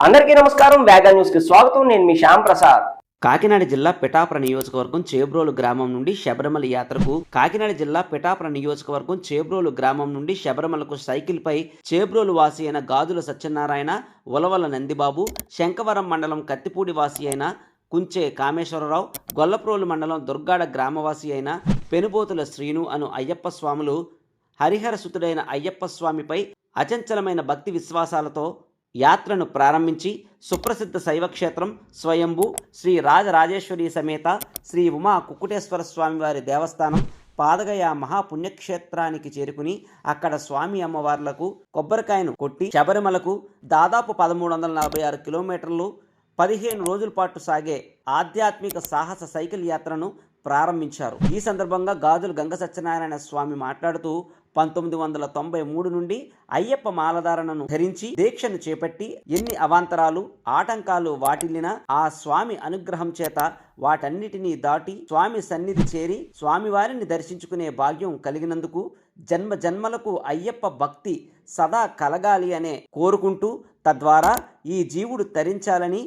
అందరికీ నమస్కారం వేగా న్యూస్కి స్వాగతం. నేను మీ శ్యామ్ ప్రసాద్. కాకినాడ జిల్లా పిఠాపుర నియోజకవర్గం చేబ్రోలు గ్రామం నుండి శబరిమల యాత్రకు కాకినాడ జిల్లా పిఠాపుర నియోజకవర్గం చేబ్రోలు గ్రామం నుండి శబరిమలకు సైకిల్పై చేబ్రోలు వాసి అయిన గాజుల సత్యనారాయణ ఉలవల నందిబాబు శంకవరం మండలం కత్తిపూడి వాసి అయిన కుంచే కామేశ్వరరావు గొల్లప్రోలు మండలం దుర్గాడ గ్రామవాసి అయిన పెనుబోతుల శ్రీను అను అయ్యప్ప స్వాములు హరిహర సుతుడైన అయ్యప్ప స్వామిపై అచంచలమైన భక్తి విశ్వాసాలతో యాత్రను ప్రారంభించి సుప్రసిద్ధ శైవక్షేత్రం స్వయంభు శ్రీ రాజరాజేశ్వరి సమేత శ్రీ ఉమా కుక్కుటేశ్వర స్వామివారి దేవస్థానం పాదగయ మహాపుణ్యక్షేత్రానికి చేరుకుని అక్కడ స్వామి అమ్మవార్లకు కొబ్బరికాయను కొట్టి శబరిమలకు దాదాపు పదమూడు వందల నలభై ఆరు కిలోమీటర్లు పదిహేను రోజుల పాటు సాగే ఆధ్యాత్మిక సాహస సైకిల్ యాత్రను ప్రారంభించారు. ఈ సందర్భంగా గాజుల గంగ సత్యనారాయణ స్వామి మాట్లాడుతూ పంతొమ్మిది వందల తొంభై మూడు నుండి అయ్యప్ప మాలధారణను ధరించి దీక్షను చేపట్టి ఎన్ని అవాంతరాలు ఆటంకాలు వాటిల్లినా ఆ స్వామి అనుగ్రహం చేత వాటన్నిటినీ దాటి స్వామి సన్నిధి చేరి స్వామివారిని దర్శించుకునే భాగ్యం కలిగినందుకు జన్మ జన్మలకు అయ్యప్ప భక్తి సదా కలగాలి అనే కోరుకుంటూ తద్వారా ఈ జీవుడు తరించాలని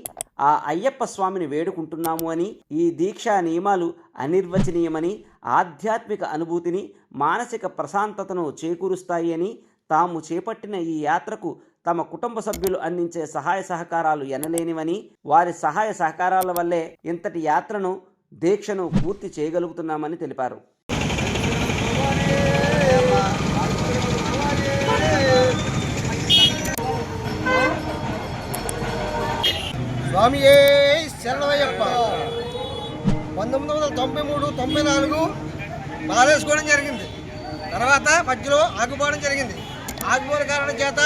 ఆ అయ్యప్ప స్వామిని వేడుకుంటున్నాము అని ఈ దీక్షా నియమాలు అనిర్వచనీయమని ఆధ్యాత్మిక అనుభూతిని మానసిక ప్రశాంతతను చేకూరుస్తాయి అని తాము చేపట్టిన ఈ యాత్రకు తమ కుటుంబ సభ్యులు అందించే సహాయ సహకారాలు ఎనలేనివని వారి సహాయ సహకారాల వల్లే ఇంతటి యాత్రను దీక్షను పూర్తి చేయగలుగుతున్నామని తెలిపారు. స్వామియే శరణమయ్యప్ప. పంతొమ్మిది వందల తొంభై మూడు తొంభై నాలుగు మాలేసుకోవడం జరిగింది. తర్వాత మధ్యలో ఆగిపోవడం జరిగింది. ఆగిపోయిన కారణం చేత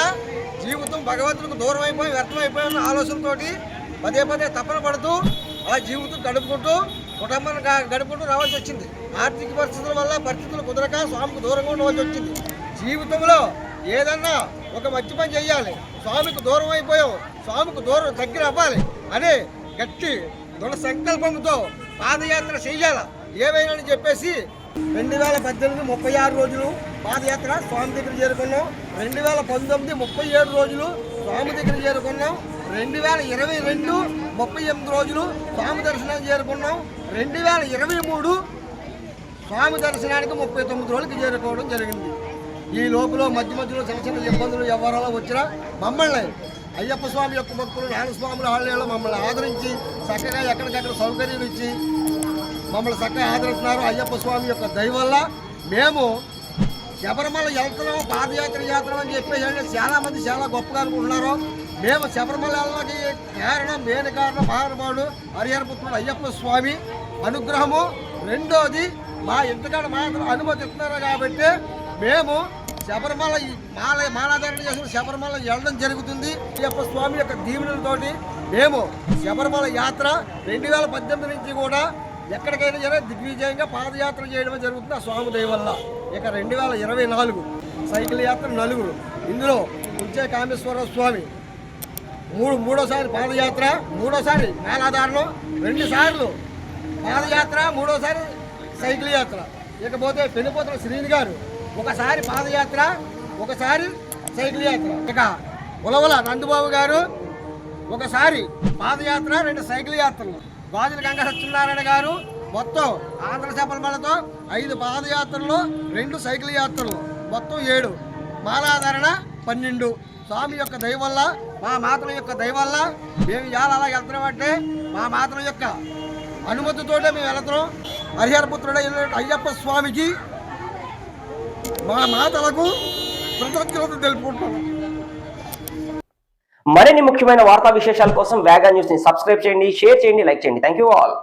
జీవితం భగవంతునికి దూరం అయిపోయి వ్యర్థం అయిపోయిన ఆలోచనతోటి పదే పదే తపన పడుతూ ఆ జీవితం గడుపుకుంటూ కుటుంబాన్ని గడుపుకుంటూ రావాల్సి వచ్చింది. ఆర్థిక పరిస్థితుల వల్ల పరిస్థితులు కుదరక స్వామికి దూరంగా ఉండవలసి వచ్చింది. జీవితంలో ఏదన్నా ఒక మంచి పని చేయాలి స్వామికి దూరం అయిపోయావు. స్వామికి దూరం దగ్గర అవ్వాలి. అనే గట్టి దృఢ సంకల్పంతో పాదయాత్ర చెయ్యాల. ఏమైనా అని చెప్పేసి రెండు వేల పద్దెనిమిది ముప్పై ఆరు రోజులు పాదయాత్ర స్వామి దగ్గర చేరుకున్నాం. రెండు వేల పంతొమ్మిది ముప్పై ఏడు రోజులు స్వామి దగ్గర చేరుకున్నాం. రెండు వేల ఇరవై రెండు ముప్పై ఎనిమిది రోజులు స్వామి దర్శనానికి చేరుకున్నాం. రెండు వేల ఇరవై మూడు స్వామి దర్శనానికి ముప్పై తొమ్మిది రోజులకి చేరుకోవడం జరిగింది. ఈ లోపల మధ్య మధ్యలో చిన్న చిన్న ఇబ్బందులు ఎవరో వచ్చినా మమ్మల్ని అయ్యప్ప స్వామి యొక్క భక్తులు నాగస్వాములు ఆలయాలు మమ్మల్ని ఆదరించి చక్కగా ఎక్కడికక్కడ సౌకర్యం ఇచ్చి మమ్మల్ని చక్కగా ఆదరిస్తున్నారు. అయ్యప్ప స్వామి యొక్క దయ వల్ల మేము శబరిమల వెళ్తున్నాం పాదయాత్ర యాత్ర అని చెప్పేసి చాలా చాలామంది చాలా గొప్పగా అనుకుంటున్నారు. మేము శబరిమల వెళ్ళడానికి కారణం మెయిన్ కారణం మహానుభావుడు హరిహరపుత్రుడు అయ్యప్ప స్వామి అనుగ్రహము. రెండోది మా ఇంటికాడ మాత్రం అనుమతి ఇస్తున్నారు కాబట్టి మేము శబరిమల ఈ మాల మాలాధారణ చేసిన శబరిమల వెళ్ళడం జరుగుతుంది. అయ్యప్ప స్వామి యొక్క దీవెనలతోటి మేము శబరిమల యాత్ర రెండు వేల పద్దెనిమిది నుంచి కూడా ఎక్కడికైనా సరే దిగ్విజయంగా పాదయాత్ర చేయడం జరుగుతుంది ఆ స్వామి దయ వల్ల. ఇక రెండు వేల ఇరవై నాలుగు సైకిల్ యాత్ర నలుగురు. ఇందులో ఉంచే కామేశ్వర స్వామి మూడు మూడోసారి పాదయాత్ర మూడోసారి మేళాధారణం రెండుసార్లు పాదయాత్ర మూడోసారి సైకిల్ యాత్ర. ఇకపోతే పెళ్ళిపోతున్న శ్రీని గారు ఒకసారి పాదయాత్ర ఒకసారి సైకిల్ యాత్ర. ఇక ఉలవల నందుబాబు గారు ఒకసారి పాదయాత్ర రెండు సైకిల్ యాత్రలు. గాజుల గంగ సత్యనారాయణ గారు మొత్తం ఆంధ్ర శబరిమలతో ఐదు పాదయాత్రలు రెండు సైకిల్ యాత్రలు. మొత్తం ఏడు. మాలాధారణ పన్నెండు. స్వామి యొక్క దయ వల్ల మా మాతల యొక్క దయ వల్ల మేము ఇవాళ అలా వెళ్తున్నామంటే మా మాతల యొక్క అనుమతితోటే మేము వెళ్తున్నాం. హరిహరపుత్రుడైన అయ్యప్ప స్వామికి మా మాటలకు కృతజ్ఞత తెలుపుకుంటున్నాం. మరిన్ని ముఖ్యమైన వార్తా విశేషాల కోసం వేగా న్యూస్ని సబ్స్క్రైబ్ చేయండి షేర్ చేయండి లైక్ చేయండి. Thank you all